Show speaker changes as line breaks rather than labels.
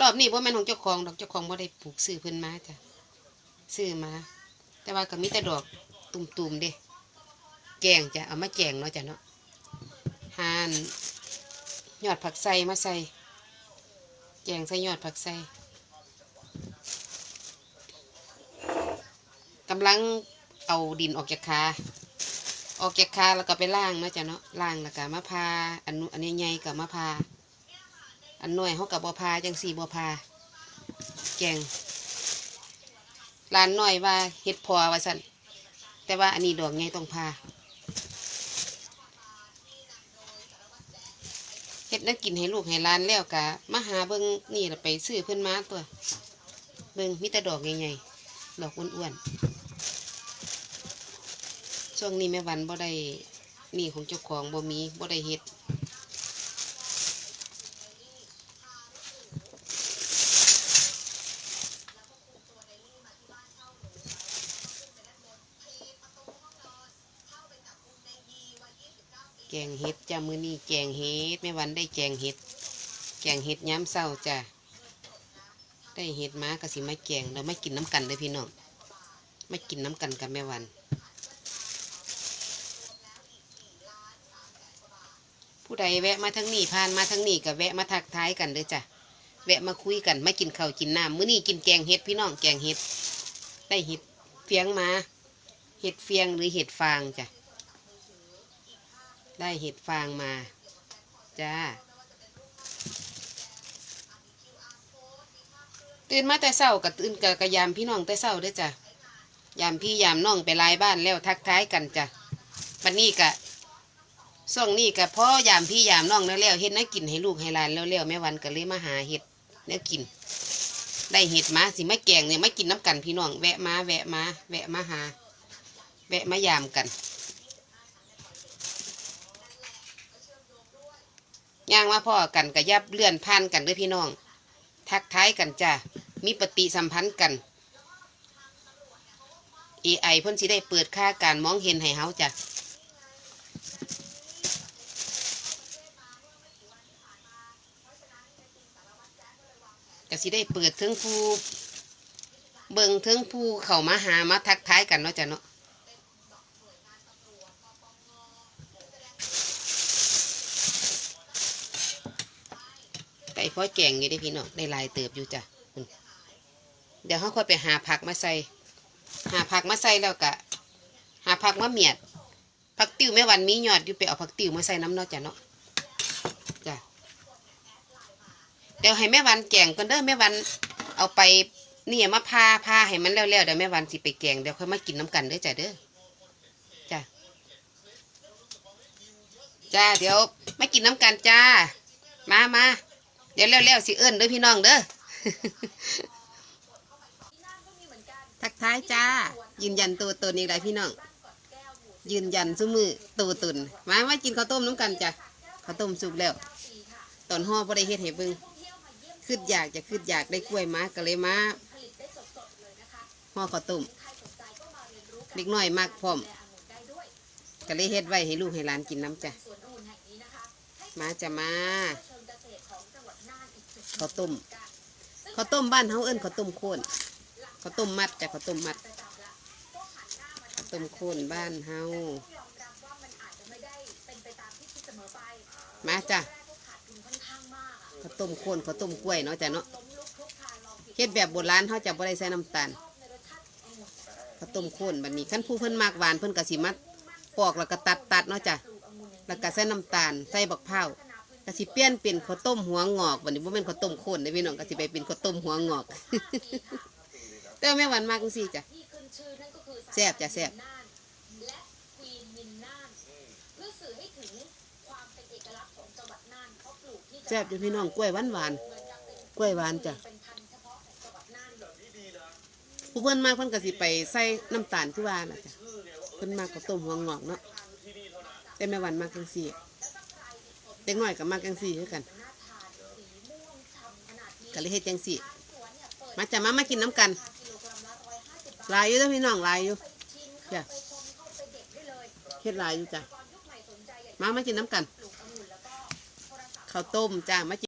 รอบนี้บ่แม่นของเจ้าของดอกเจ้าของบ่ได้ปลูกซื้อเพิ่นมาจ้ะซื้อมา แต่ว่าก็มีแต่ดอกตุ่มๆเด้แกงจ้ะเอามาแกงเนาะจ้ะเนาะหานยอดผักไส่มาใส่แกงใส่ยอดผักไส่กำลังเอาดินออกจากคาออกจากคาแล้วก็ไปล่างเนาะจ้ะเนาะล่างแล้วก็มาพาอันนู้อันนี้ใหญ่ก็มาพา อันหน้อยเขากับบัวพาจังสี่บัวพาแกงร้านหน้อยว่าเฮ็ดพอว่าสั่นแต่ว่าอันนี้ดอกไงต้องพาเฮ็ดนั่นกินให้ลูกให้ร้านแล้วกะมาหาเบิ่งนี่ละไปซื้อเพิ่อนมาตัว เบิ่งมีแต่ดอกใหญ่ๆดอกอ้วนๆช่วงนี้แม่วันบ่ได้นี่ของเจ้าของบ่มีบ่ได้เฮ็ด แกงเห็ดจ้ามือนี้แกงเห็ดแม่วันได้แกงเห็ด แกงเห็ดย้ำเศร้าจ้าได้เห็ดม้ากระสิมาแกงเราไม่กินน้ำกันเลยพี่น้องไม่กินน้ำกันกับแม่วันผู้ใดแวะมาทั้งนี้ผ่านมาทั้งนี้ก็แวะมาทักทายกันเลยจ้ะแวะมาคุยกันมากินข้าวกินน้ำมื้อนี้กินแกงเห็ดพี่น้องแกงเห็ดได้เห็ดเฟียงมาเห็ดเฟียงหรือเห็ดฟางจ้ะ ได้เห็ดฟางมา จ้า ตื่นมาแต่เช้ากับตื่นกับกะยามพี่น้องแต่เช้าด้อจ้ะยามพี่ยามน้องไปลายบ้านแล้วทักทายกันจ้ะบัดนี้กะช่วงนี้กะพ่อยามพี่ยามน้องแล้วแล้วเฮ็ดนักกินให้ลูกให้หลานแล้วแล้วแม่วันก็เลยมาหาเห็ดนวกิน ได้เห็ดมาสิมาแกงเนี่ยไมากินน้ำกันพี่น้องแวะมาแวะมาแวะมาหา แวะมายามกัน ย่างมาพ่อกันกระยับเลื่อนผ่านกันด้วยพี่น้อง ทักทายกันจ้ามีปฏิสัมพันธ์กัน AI เพิ่นสิได้เปิดค่าการมองเห็นให้เฮาจ้ะก็สิได้เปิดถึงผู้เบิ่งถึงผู้เข้ามาหามาทักทายกันเนาะจ้ะเนาะ พ่อแกงอยู่ได้พี่น้องได้ลายเติบอยู่จ้ะเดี๋ยวเขาค่อยไปหาผักมาใส่ หาผักมาใส่แล้วกะ หาผักมาเมียดผักติ้วแม่วันมีหยอดอยู่ไปเอาผักติ้วมาใส่น้ำเนาะจ้ะเนาะจ้ะเดี๋ยวให้แม่วันแกงก่อนเด้อแม่วันเอาไปนี่มาพาพาให้มันแล้วๆเดี๋ยวแม่วันสิไปแกงเดี๋ยวค่อยมากินน้ำกันเด้อจ้ะเด้อจ้ะจ้าเดี๋ยวมากินน้ำกันจ้า มามา เดี๋ยวเร็วๆสิเอิ้นเด้อพี่น้องเด้อ ทักทายจ้า ยืนยันตัวตนอีกแล้วพี่น้อง ยืนยันซุมือตัวตนมามากินข้าวต้มน้ำกันจ้ะข้าวต้มสุกแล้ว ตอนห่อบ่ได้เฮ็ดให้เบิ่งคืดอยากจะคืดอยากได้กล้วยมาก็เลยมาห่อข้าวต้มเล็กน้อยมากพร้อมก็เลยเฮ็ดไว้ให้ลูกให้หลานกินน้ำจ้ะมาจะมา ข้าวต้มข้าวต้มบ้านเฮาเอิ้นข้าวต้มโคนข้าวต้มมัดจ้ะข้าวต้มมัดข้าวต้มโคนบ้านเฮามาจ้ะข้าวต้มโคนข้าวต้มกล้วยเนาะจ้ะเนาะเฮ็ดแบบโบราณเขาจะบ่ได้ใส่น้ำตาลข้าวต้มโคนแบบนี้ขั้นผู้เพิ่นมากหวานเพิ่นก็สิมัดปอกแล้วก็ตัดตัดเนาะจ้ะแล้วก็ใส่น้ำตาลใส่บักพร้า ก็สิเปลี่ยนเป็นข้าวต้มหัวงอกวันนี้บ่แม่นข้าวต้มโคนเด้พี่น้องก็สิไปเป็นข้าวต้มหัวงอก แต่ว่าแม่หวานมากจังซี่จ้ะแซ่บจ้ะแซ่บแซ่บอยู่พี่น้องกล้วยหวานหวานกล้วยหวานจ้ะผู้เพิ่อนมากเพิ่นก็สิไปใส่น้ำตาลคือว่าน่ะจ้ะเพิ่นมากข้าวต้มหัวงอกเนาะแต่แม่หวานมากจังซี่ เด็กน้อยกับมากจังสี่คือกันกะเลยเฮ็ดจังสี่ มาจะมามากินน้ำกันลายอยู่เด้อพี่น้องลายอยู่จ้ะเฮ็ดลายอยู่จ้ะมามากินน้ำกันข้าวต้มจ้ามากิน